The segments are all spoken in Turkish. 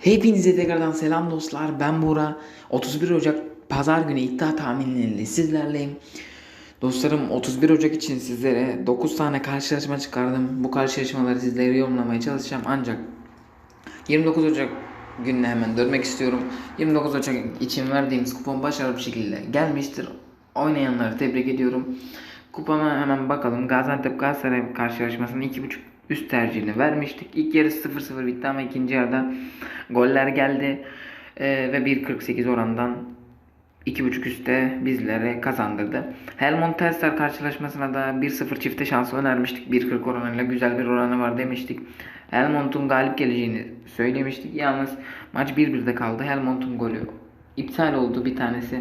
Hepinize tekrardan selam dostlar. Ben Buğra. 31 Ocak Pazar günü iddia tahminleriyle sizlerleyim. Dostlarım 31 Ocak için sizlere 9 tane karşılaşma çıkardım. Bu karşılaşmaları sizlere yorumlamaya çalışacağım. Ancak 29 Ocak gününe hemen dönmek istiyorum. 29 Ocak için verdiğimiz kupon başarılı bir şekilde gelmiştir. Oynayanları tebrik ediyorum. Kupona hemen bakalım. Gaziantep Galatasaray karşılaşmasının 2.5 üst tercihini vermiştik. İlk yarı 0-0 bitti ama ikinci yarıda goller geldi. Ee, ve 1.48 orandan 2.5 üstte bizlere kazandırdı. Helmond Telstar karşılaşmasına da 1-0 çifte şansı önermiştik. 1.40 oranıyla güzel bir oranı var demiştik. Helmond'un galip geleceğini söylemiştik. Yalnız maç 1-1'de kaldı. Helmond'un golü iptal oldu bir tanesi.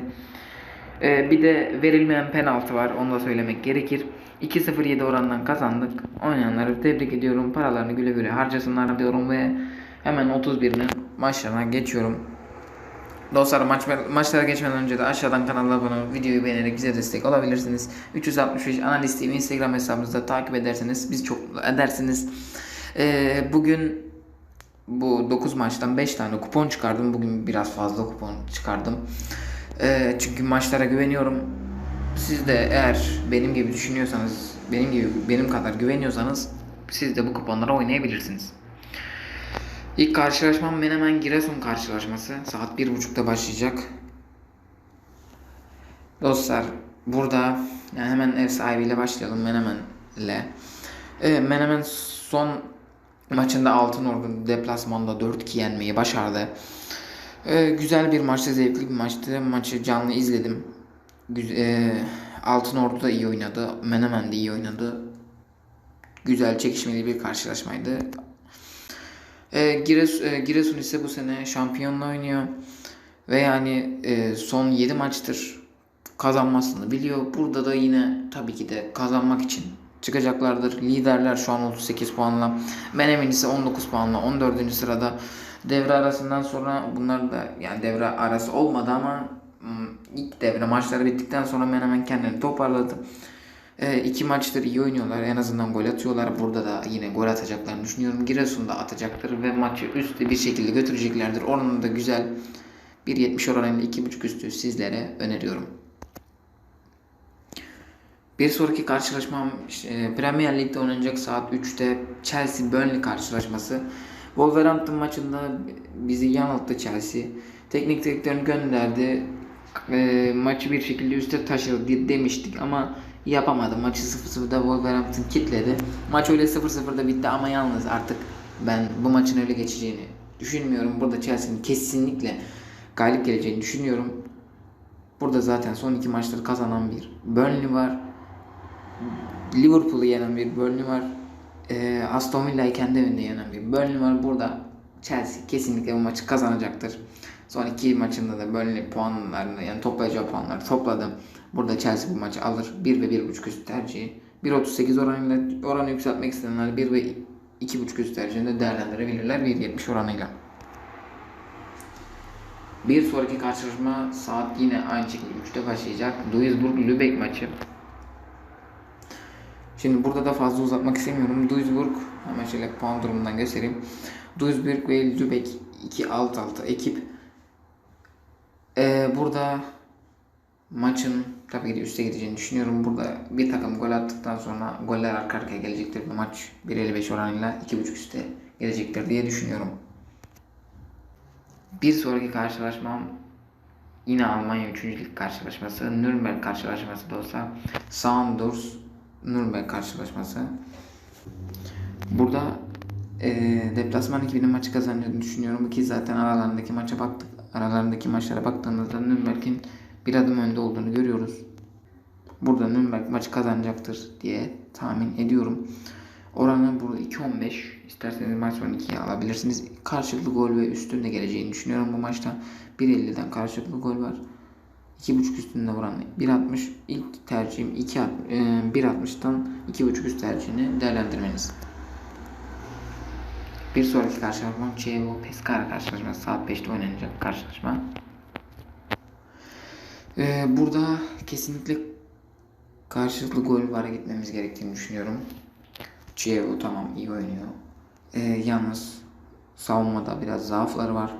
Ee, bir de verilmeyen penaltı var. Onu da söylemek gerekir. 2-0-7 orandan kazandık. Oynayanları tebrik ediyorum. Paralarını güle güle harcasınlar diyorum ve hemen 31'inin maçlarına geçiyorum. Dostlar maç, maçlara geçmeden önce de aşağıdan kanala abone videoyu beğenerek bize destek olabilirsiniz. 365 Analiz TV Instagram hesabımızda takip ederseniz biz çok edersiniz. Ee, bugün bu 9 maçtan 5 tane kupon çıkardım. Bugün biraz fazla kupon çıkardım. Ee, çünkü maçlara güveniyorum. Siz de eğer benim gibi düşünüyorsanız, benim gibi benim kadar güveniyorsanız siz de bu kuponlara oynayabilirsiniz. İlk karşılaşmam Menemen Giresun karşılaşması. Saat 1.30'da başlayacak. Dostlar burada yani hemen ev sahibiyle başlayalım Menemen ile. Evet, Menemen son maçında Altınordu deplasmanda 4-2 yenmeyi başardı. Ee, güzel bir maçtı, zevkli bir maçtı. Maçı canlı izledim. Güzel, e, Altınordu da iyi oynadı. Menemen de iyi oynadı. Güzel çekişmeli bir karşılaşmaydı. E, Gires, e, Giresun ise bu sene şampiyonla oynuyor. Ve yani e, son 7 maçtır kazanmasını biliyor. Burada da yine tabii ki de kazanmak için çıkacaklardır. Liderler şu an 38 puanla. Menemen ise 19 puanla 14. sırada. Devre arasından sonra bunlar da yani devre arası olmadı ama ilk devre maçları bittikten sonra Menemen kendini toparladı. E, iki maçtır iyi oynuyorlar. En azından gol atıyorlar. Burada da yine gol atacaklarını düşünüyorum. Giresun da atacaktır ve maçı üstte bir şekilde götüreceklerdir. Oranı da güzel. 1.70 oranıyla 2.5 üstü sizlere öneriyorum. Bir sonraki karşılaşmam işte, Premier Lig'de oynanacak saat 3'te Chelsea Burnley karşılaşması. Wolverhampton maçında bizi yanılttı Chelsea. Teknik direktörünü gönderdi. E, maçı bir şekilde üste taşır diye demiştik ama yapamadı. Maçı 0-0'da Wolverhampton kitledi. Maç öyle 0-0'da bitti ama yalnız artık ben bu maçın öyle geçeceğini düşünmüyorum. Burada Chelsea'nin kesinlikle galip geleceğini düşünüyorum. Burada zaten son iki maçları kazanan bir Burnley var. Liverpool'u yenen bir Burnley var. E, Aston Villa'yı kendi evinde yenen bir Burnley var. Burada Chelsea kesinlikle bu maçı kazanacaktır. Son iki maçında da Burnley puanlarını yani toplayacağı puanları topladım. Burada Chelsea bu maçı alır. 1 ve 1.5 üst tercihi. 1.38 oranıyla oranı yükseltmek isteyenler 1 ve 2.5 üst tercihinde değerlendirebilirler 1.70 oranıyla. Bir sonraki karşılaşma saat yine aynı şekilde 3'te başlayacak. Duisburg-Lübeck maçı. Şimdi burada da fazla uzatmak istemiyorum. Duisburg hemen şöyle puan durumundan göstereyim. Duisburg ve Lübeck 2 alt alta ekip. Ee, burada maçın tabii ki de üste gideceğini düşünüyorum. Burada bir takım gol attıktan sonra goller arka arkaya gelecektir ve maç 1.55 oranıyla 2.5 üste gelecektir diye düşünüyorum. Bir sonraki karşılaşmam yine Almanya 3. lig karşılaşması. Nürnberg karşılaşması da olsa Sounders Nürnberg karşılaşması. Burada e, deplasman ekibinin maçı kazanacağını düşünüyorum ki zaten aralarındaki maça baktık. Aralarındaki maçlara baktığımızda Nürnberg'in bir adım önde olduğunu görüyoruz. Burada Nürnberg maçı kazanacaktır diye tahmin ediyorum. Oranı burada 2.15. İsterseniz maç sonu 2'ye alabilirsiniz. Karşılıklı gol ve üstünde geleceğini düşünüyorum bu maçta. 1.50'den karşılıklı gol var. 2.5 üstünde oranı 1.60. İlk tercihim 2 1.60'dan 2.5 üst tercihini değerlendirmeniz. Bir sonraki karşılaşmam Chievo Pescara karşılaşması saat 5'te oynanacak karşılaşma. Ee, burada kesinlikle karşılıklı gol var gitmemiz gerektiğini düşünüyorum. Chievo tamam iyi oynuyor. Ee, yalnız savunmada biraz zaafları var.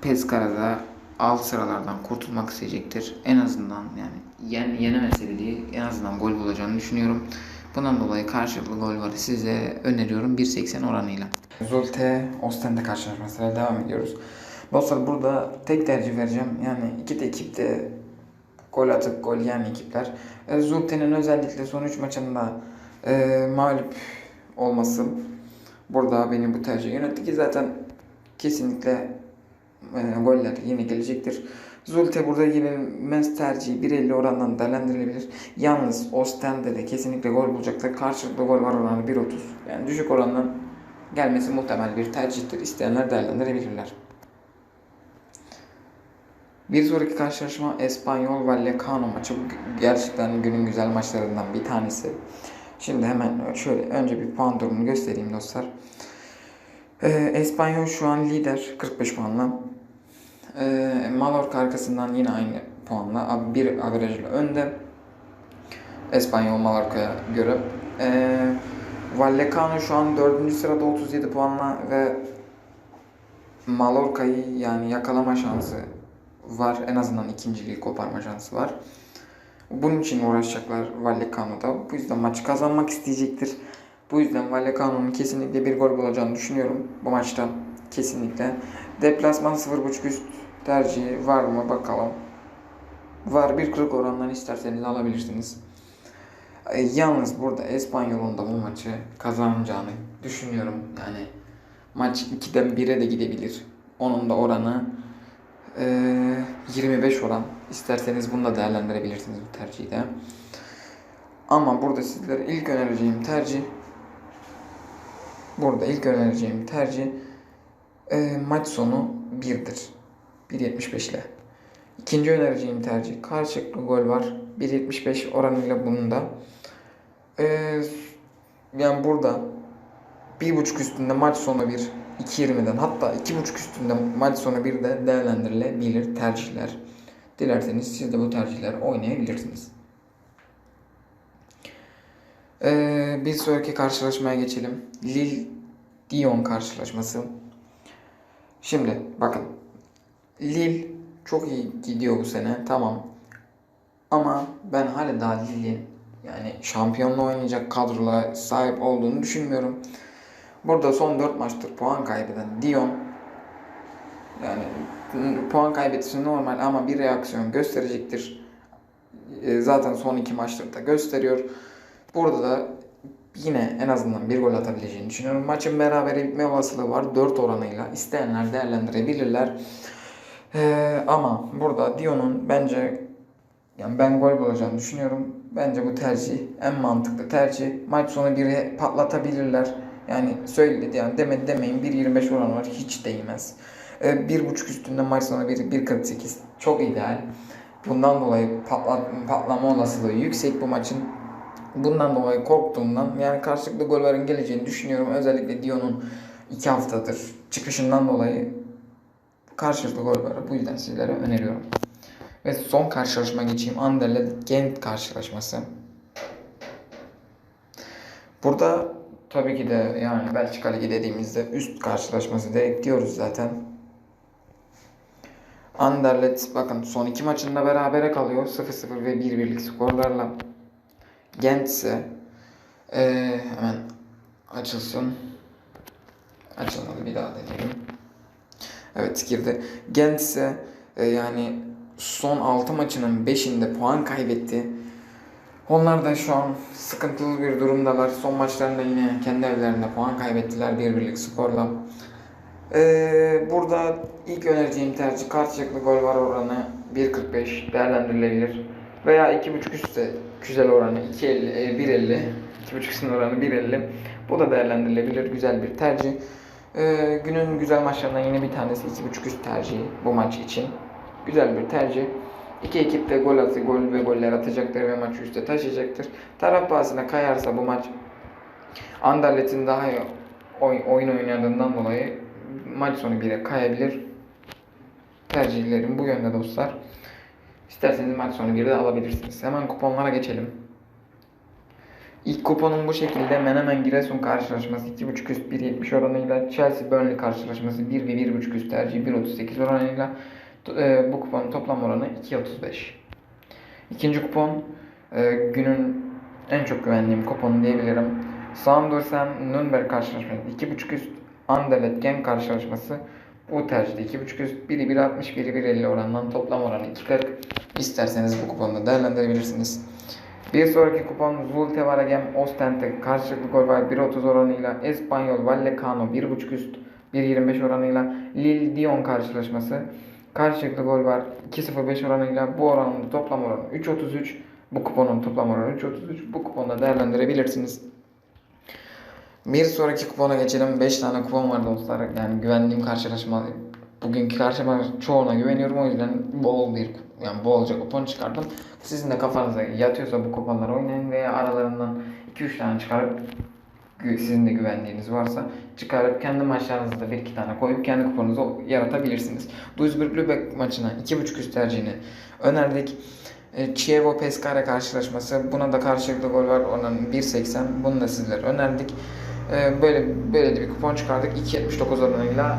Pescara'da alt sıralardan kurtulmak isteyecektir. En azından yani yen, yenemese bile en azından gol bulacağını düşünüyorum. Bundan dolayı karşılıklı gol var size öneriyorum 1.80 oranıyla. Zulte Ostende karşılaşmasıyla devam ediyoruz. Dostlar burada tek tercih vereceğim. Yani iki de ekip de gol atıp gol yiyen ekipler. E, Zulte'nin özellikle son 3 maçında e, mağlup olması burada beni bu tercih yönetti ki zaten kesinlikle goller yine gelecektir. Zulte burada yenilmez tercihi 1.50 orandan değerlendirilebilir. Yalnız Osten'de de kesinlikle gol bulacaktır. Karşılıklı gol var oranı 1.30. Yani düşük orandan gelmesi muhtemel bir tercihtir. İsteyenler değerlendirebilirler. Bir sonraki karşılaşma Espanyol Vallecano maçı. Bu gerçekten günün güzel maçlarından bir tanesi. Şimdi hemen şöyle önce bir puan durumunu göstereyim dostlar. Ee, Espanyol şu an lider 45 puanla. Ee, Mallorca arkasından yine aynı puanla. Bir averajla önde. Espanyol Mallorca'ya göre. Ee, Vallecano şu an 4. sırada 37 puanla ve Mallorca'yı yani yakalama şansı var. En azından ikinciliği koparma şansı var. Bunun için uğraşacaklar Vallecano'da. Bu yüzden maçı kazanmak isteyecektir. Bu yüzden Vallecano'nun kesinlikle bir gol bulacağını düşünüyorum bu maçta. Kesinlikle. Deplasman 0.5 üst tercihi var mı bakalım. Var 1.40 orandan isterseniz alabilirsiniz. E, yalnız burada Espanyol'un da bu maçı kazanacağını düşünüyorum. Yani maç 2'den 1'e de gidebilir. Onun da oranı e, 25 oran. İsterseniz bunu da değerlendirebilirsiniz bu tercihi de. Ama burada sizlere ilk önereceğim tercih burada ilk önereceğim tercih e, maç sonu 1'dir. 1.75 ile. İkinci önereceğim tercih karşılıklı gol var. 1.75 oranıyla bunun da. Ee, yani burada 1.5 üstünde maç sonu 1 2.20'den hatta 2.5 üstünde maç sonu 1 de değerlendirilebilir tercihler. Dilerseniz siz de bu tercihler oynayabilirsiniz. Ee, bir sonraki karşılaşmaya geçelim. Lille Dion karşılaşması. Şimdi bakın. Lille çok iyi gidiyor bu sene. Tamam. Ama ben hala daha Lille'in yani şampiyonla oynayacak kadrola sahip olduğunu düşünmüyorum. Burada son 4 maçtır puan kaybeden Dion yani puan kaybetmesi normal ama bir reaksiyon gösterecektir. E, zaten son 2 maçtır da gösteriyor. Burada da yine en azından bir gol atabileceğini düşünüyorum. Maçın berabere bitme olasılığı var 4 oranıyla. İsteyenler değerlendirebilirler. Ee, ama burada Dion'un bence yani ben gol bulacağını düşünüyorum. Bence bu tercih en mantıklı tercih. Maç sonu biri patlatabilirler. Yani söyledi yani demedi demeyin 1.25 oran var hiç değmez. Ee, 1.5 üstünde maç sonu 1.48 çok ideal. Bundan dolayı patlat, patlama olasılığı yüksek bu maçın. Bundan dolayı korktuğumdan yani karşılıklı gollerin geleceğini düşünüyorum. Özellikle Dion'un 2 haftadır çıkışından dolayı karşılıklı gol var. Bu yüzden sizlere öneriyorum. Ve son karşılaşma geçeyim. Anderlecht Gent karşılaşması. Burada tabii ki de yani Belçika Ligi dediğimizde üst karşılaşması direkt diyoruz zaten. Anderlecht bakın son iki maçında berabere kalıyor. 0-0 ve 1-1'lik skorlarla. Gent ise ee, hemen açılsın. Açılmadı bir daha deneyelim. Evet girdi. Gent ise e, yani son 6 maçının 5'inde puan kaybetti. Onlar da şu an sıkıntılı bir durumdalar. Son maçlarında yine kendi evlerinde puan kaybettiler bir birlik skorla. Ee, burada ilk önereceğim tercih karşılıklı gol var oranı 1.45 değerlendirilebilir. Veya 2.5 üstte güzel oranı 2.50, 1.50. 2.5 üstün oranı 1.50. Bu da değerlendirilebilir. Güzel bir tercih. Ee, günün güzel maçlarından yine bir tanesi 2.5 üst tercihi bu maç için. Güzel bir tercih. İki ekip de gol atı, gol ve goller atacaktır ve maçı üste taşıyacaktır. Taraf bahsine kayarsa bu maç Anderlet'in daha iyi oy, oyun oynadığından dolayı maç sonu 1'e kayabilir. Tercihlerim bu yönde dostlar. İsterseniz maç sonu 1'de alabilirsiniz. Hemen kuponlara geçelim. İlk kuponum bu şekilde Menemen Giresun karşılaşması 2.5 üst 1.70 oranıyla Chelsea Burnley karşılaşması 1 ve 1.5 üst tercih 1.38 oranıyla e, bu kuponun toplam oranı 2.35. İkinci kupon e, günün en çok güvendiğim kuponu diyebilirim. Saundersen Nürnberg karşılaşması 2.5 üst Anderlecht Genk karşılaşması bu tercihte 2.5 üst biri 1.60 biri 1.50 orandan toplam oranı 2.40 İsterseniz bu kuponu da değerlendirebilirsiniz. Bir sonraki kupon Zulte Waregem Ostende karşılıklı gol var 1.30 oranıyla Espanyol Vallecano 1.5 üst 1.25 oranıyla Lille Dion karşılaşması karşılıklı gol var 2.05 oranıyla bu oranın toplam oranı 3.33 bu kuponun toplam oranı 3.33 bu kuponda değerlendirebilirsiniz. Bir sonraki kupona geçelim. 5 tane kupon var dostlar. Yani güvendiğim karşılaşma bugünkü karşılaşma çoğuna güveniyorum. O yüzden bol bir yani bolca kupon çıkardım. Sizin de kafanıza yatıyorsa bu kuponları oynayın veya aralarından 2-3 tane çıkarıp sizin de güvendiğiniz varsa çıkarıp kendi maçlarınızda bir iki tane koyup kendi kuponunuzu yaratabilirsiniz. Duisburg-Lübeck maçına 2.5 üst tercihini önerdik. E, Chievo Pescara karşılaşması. Buna da karşılıklı gol var. Onun 1.80. Bunu da sizlere önerdik. E, böyle böyle de bir kupon çıkardık. 2.79 oranıyla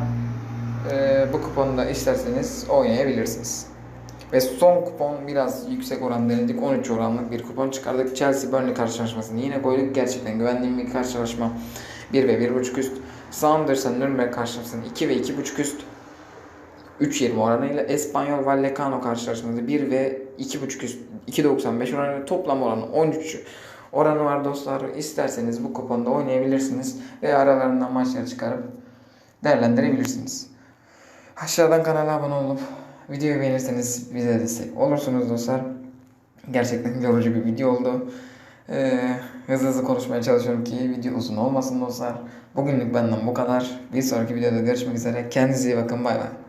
e, bu kuponu da isterseniz oynayabilirsiniz. Ve son kupon biraz yüksek oran denedik. 13 oranlık bir kupon çıkardık. Chelsea Burnley karşılaşmasını yine koyduk. Gerçekten güvendiğim bir karşılaşma. 1 ve 1.5 üst. Saunders'ın Nürnberg karşılaşmasını 2 ve 2.5 üst. 3.20 oranıyla Espanyol Vallecano karşılaşması 1 ve 2.5 üst 2.95 oranıyla toplam oranı 13 oranı var dostlar. İsterseniz bu kuponda oynayabilirsiniz ve aralarından maçları çıkarıp değerlendirebilirsiniz. Aşağıdan kanala abone olup videoyu beğenirseniz bize destek olursunuz dostlar. Gerçekten yorucu bir video oldu. Ee, hızlı hızlı konuşmaya çalışıyorum ki video uzun olmasın dostlar. Bugünlük benden bu kadar. Bir sonraki videoda görüşmek üzere. Kendinize iyi bakın. Bay bay.